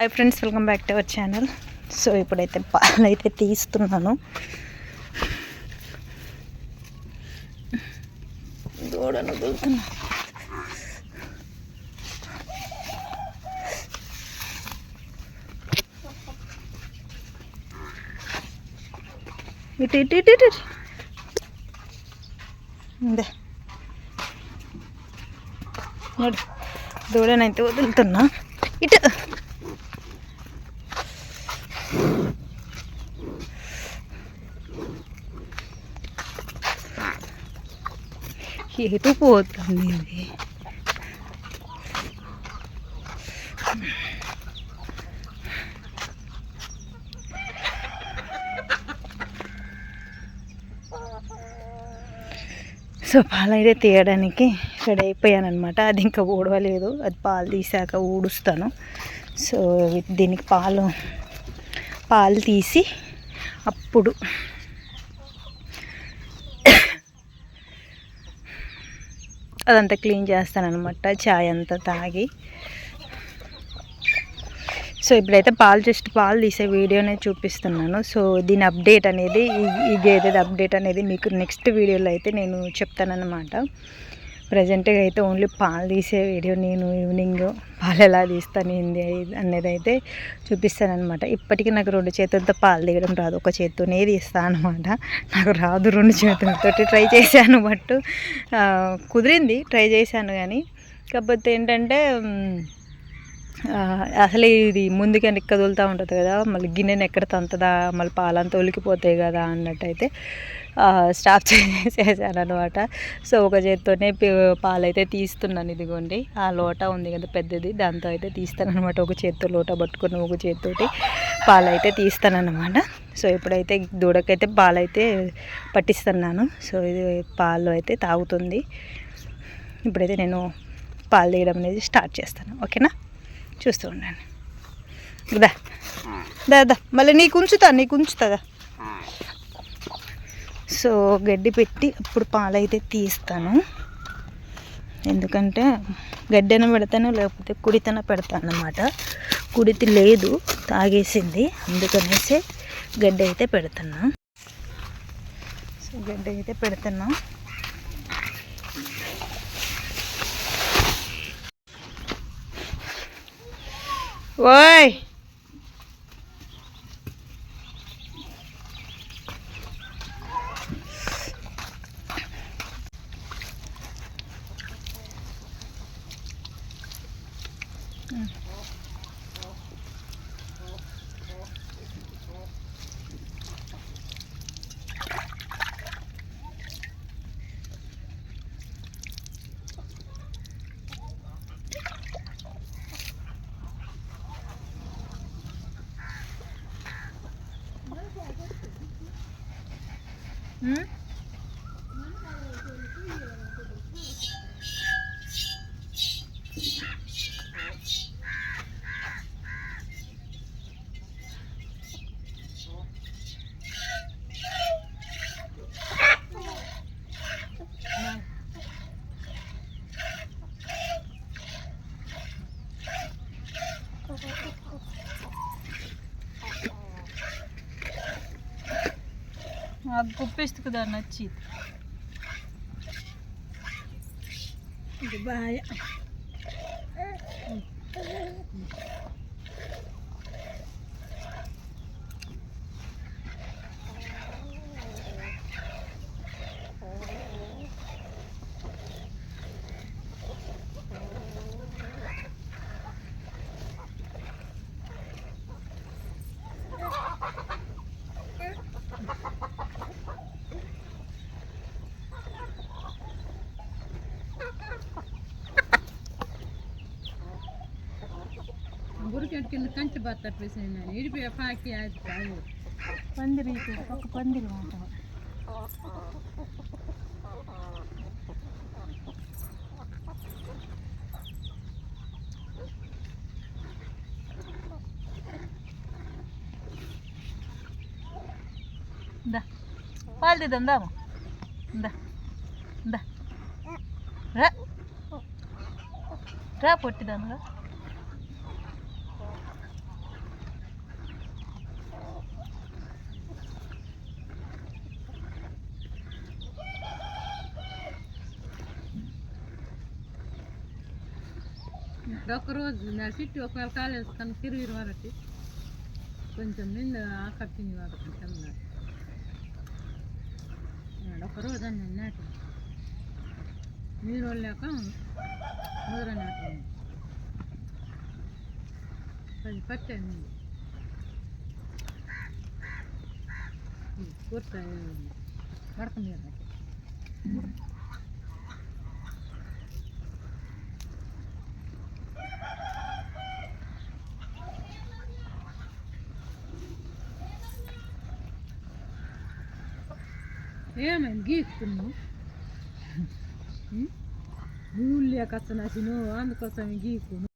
Hi friends welcome back to our channel so ఇప్పుడైతే పాలు అయితే తీస్తున్నాను. దూడను వదులుతున్నా ఇటు ఇటు ఇటు ఇటు. ఇందే. దూడనైతే వదులుతున్నా. ఇటు. ఎటు పోతుంది ఇది సో పాలు అయితే తీయడానికి రెడీ అయిపోయాను అనమాట అది ఇంకా ఊడవలేదు. అది పాలు తీసాక ఊడుస్తాను. సో దీనికి పాలు పాలు తీసి అప్పుడు అదంతా క్లీన్ చేస్తానమాట చాయ్ అంతా తాగి. సో ఇప్పుడైతే పాలు జస్ట్ పాలు తీసే వీడియోనే చూపిస్తున్నాను. సో దీని అప్డేట్ అనేది ఈ- గేదెది అప్డేట్ అనేది మీకు నెక్స్ట్ వీడియోలో అయితే నేను చెప్తానన్నమాట. ప్రజెంట్గా అయితే ఓన్లీ పాలు తీసే వీడియో నేను ఈవినింగ్ పాలు ఎలా తీస్తాను ఏంది అనేది అయితే చూపిస్తానమాట ఇప్పటికీ నాకు రెండు చేతులతో పాలు తీయడం రాదు ఒక చేతితోనే తీస్తాను అనమాట నాకు రాదు రెండు చేతులతో ట్రై చేశాను బట్ కుదిరింది ట్రై చేశాను కానీ కాకపోతే ఏంటంటే అసలు ఇది ముందుకి నెక్క కదులుతూ ఉంటుంది కదా మళ్ళీ గిన్నెని ఎక్కడ తంతదా మళ్ళీ పాలంతా ఒలికిపోతాయి కదా అన్నట్టయితే స్టాప్ చేసేసాను అనమాట సో ఒక చేత్తోనే పాలైతే తీస్తున్నాను ఇదిగోండి. ఆ లోట ఉంది కదా పెద్దది దాంతో అయితే తీస్తాను అనమాట ఒక చేత్తో లోట పట్టుకుని ఒక చేత్తోటి పాలైతే తీస్తానన్నమాట. సో ఇప్పుడైతే దూడకైతే పాలైతే పట్టిస్తున్నాను. సో ఇది పాలు అయితే తాగుతుంది. ఇప్పుడైతే నేను పాలు తీయడం అనేది స్టార్ట్ చేస్తాను. ఓకేనా? చూస్తూ ఉండండి దా దా. దా మళ్ళీ నీకు ఉంచుతా నీకు ఉంచుతుందా సో గడ్డి పెట్టి అప్పుడు పాలైతే తీస్తాను. ఎందుకంటే గడ్డన పెడతాను లేకపోతే కుడితన పెడతాను అన్నమాట కుడితి లేదు తాగేసింది. అందుకనేసి గడ్డి అయితే పెడుతున్నా. సో గడ్డి అయితే పెడుతున్నా. 喂。嗯？నాకు గుప్పిస్తు కదా నచ్చి ಊಟಕ್ಕೆ ಕಂಚು ಭಾತ ತಪ್ಪಿಸಿ ನಾನು ಇಡಿಪಿ ಹಾಕಿ ಆಯ್ತು ಅವು ಪಂದಿರಿ ಪಕ್ಕ ಪಂದಿರಿ ಮಾಡ Da. Pal dedim da mı? Da. Da. Ra. Ra potti da mı? రోజు నా సిట్టి ఒకవేళ కాలేదు తను తిరిగి వరకు కొంచెం నిండు ఆకట్టింది వరకు కొంచెం ఒక రోజు అన్న నాటి. నీరు లేక ముద్ర నాటి. అది పట్టాను కూర్చ మడక మీద Hemen gittim hm? lan. Mulya kasana sino, andu kasana gittim.